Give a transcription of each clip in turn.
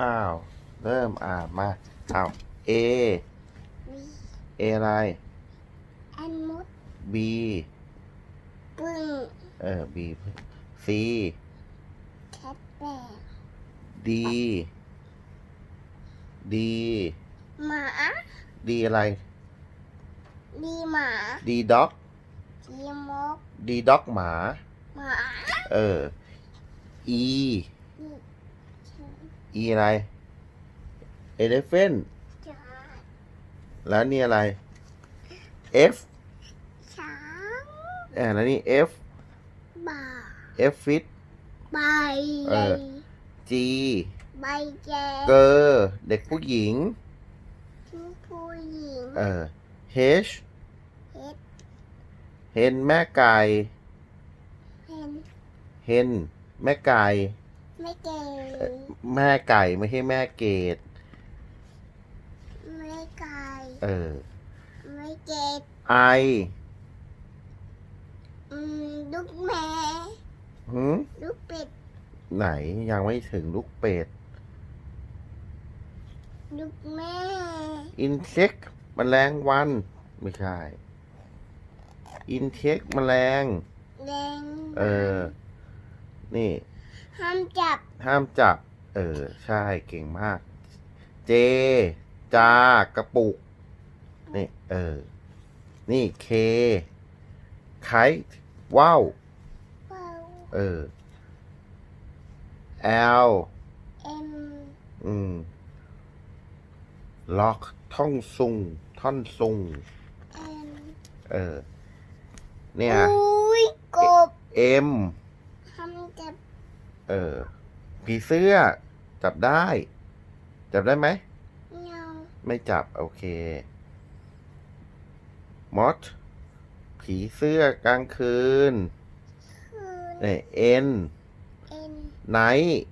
อ้าว เริ่มอ่านมาอ้าว A มี A อะไร อันมุด B ปึ้งเออ B C แคทแบก D D หมา D อะไร ดีหมา D dog ดีมก D dog หมา หมา เออ E ดี E อะไร elephant จ้าแล้วนี่อะไร F ช้างเออแล้วนี่ F บ่า F fit ใบเออ G ใบแจเกอร์เด็กผู้หญิงชื่อผู้หญิงเออ H เฮ็ดเฮนแม่ไก่เป็นเฮนแม่ไก่ ไม่เก่งแม่ไก่ไม่ใช่แม่เกดไม่ไก่เออ ไม่เจ็บ I อืมลูกแม่หืมลูกเป็ดไหนยังไม่ถึงลูกเป็ด ลูกแม่ insect แมลงวัน ไม่ใช่ insect แมลง แดง เออ นี่ ห้ามจับ ห้ามจับ เออ ใช่เก่งมาก เจ จากระปุก นี่ เออ นี่เคไคว้าวเป่าเออ L เอ็มอืม ล็อกท่องซุง ท่อนซุง เอ็มเออ เนี่ย อุ้ยกบ M ห้ามจับ เออผีเสื้อ จับได้ จับได้ไหมเงาไม่จับ โอเคมอสผีเสื้อกลางคืนคืนเนี่ยเอ็นเอ็นไนท์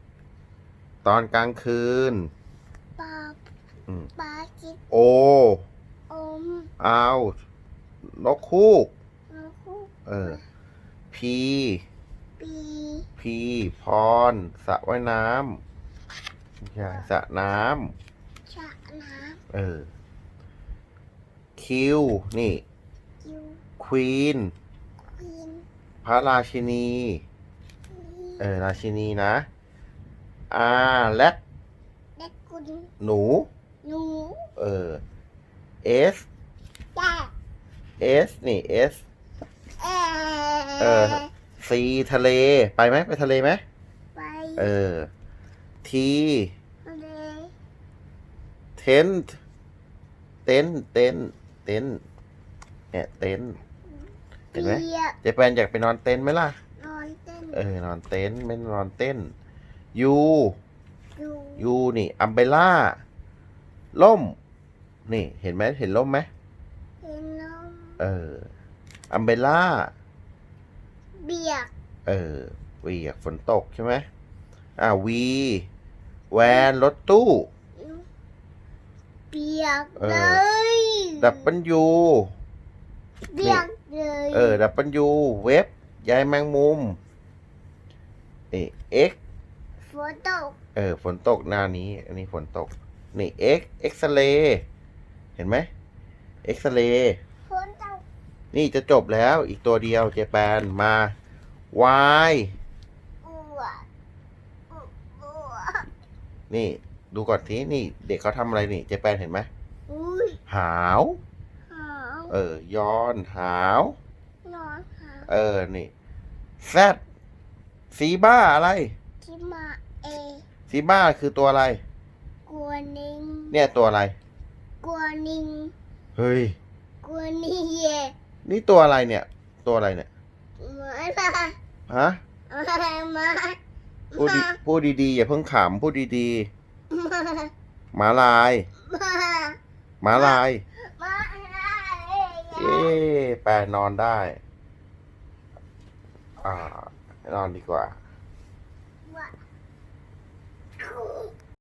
ตอนกลางคืน ปาอืม ปาจิตโออมเอานกคูกนกคู่เออพีปี พีพรสระว่ายน้ำไม่ใช่สระน้ชะน้ำเออคิวนี่ำยูควีนควีนพระราชินีลีเออ ราชินีนะอาแลดเด็กกุลหนู หนูเออ S จ้า S นี่ S เอเออ C ทะเลไปไหมไปทะเลไหมไปเออ T เลย tent เต็นท์เต็นท์เต็นท์เนี่ยเต็นท์เห็นไหมเปียกเจแปนอยากไปนอนเต็นท์ไหมล่ะ นอนเต้นเออ นอนเต็นท์ไม่นอนเต้น U อยู่ U นี่อัมเบล่าล่ม นี่เห็นไหมเห็นล่มไหมเห็นลม เอออัมเบล่า เบียก เออเวียกฝนตกใช่ไหมอ่าวีแวนรถตู้เปียกเออเลย ดับเบิลยูเปียกเลย เออ ดับเบิลยูเว็บยายแมงมุมนี่เอ็กฝนตก เออ ฝนตกหน้านี้ อันนี้ฝนตก นี่เอ็กเอ็กซเรย์เห็นไหมเอ็กซเรย์ฝนตก นี่จะจบแล้วอีกตัวเดียวเจแปนมา Y อ้วกอ้วกนี่ดูก่อนทีนี่เด็กเขาทำอะไรนี่เจแปนเห็นไหมอุ้ยหาวหาว เออย้อนหาวนอนหาว เออ นี่แซดซีบ้าอะไรที่มาเอซีบ้าคือตัวอะไรกลัวนิงเนี่ยตัวอะไรกลัวนิงเฮ้ยกลัวนี่เย่ นี่ตัวอะไรเนี่ย ตัวอะไรเนี่ยมาละฮะมาพูดดีพูดดีๆอย่าเพิ่งขำพูดดีมาๆหมาลายมาหมาลายมาเอ๊ะแปลนอนได้ อ่านอนดีกว่า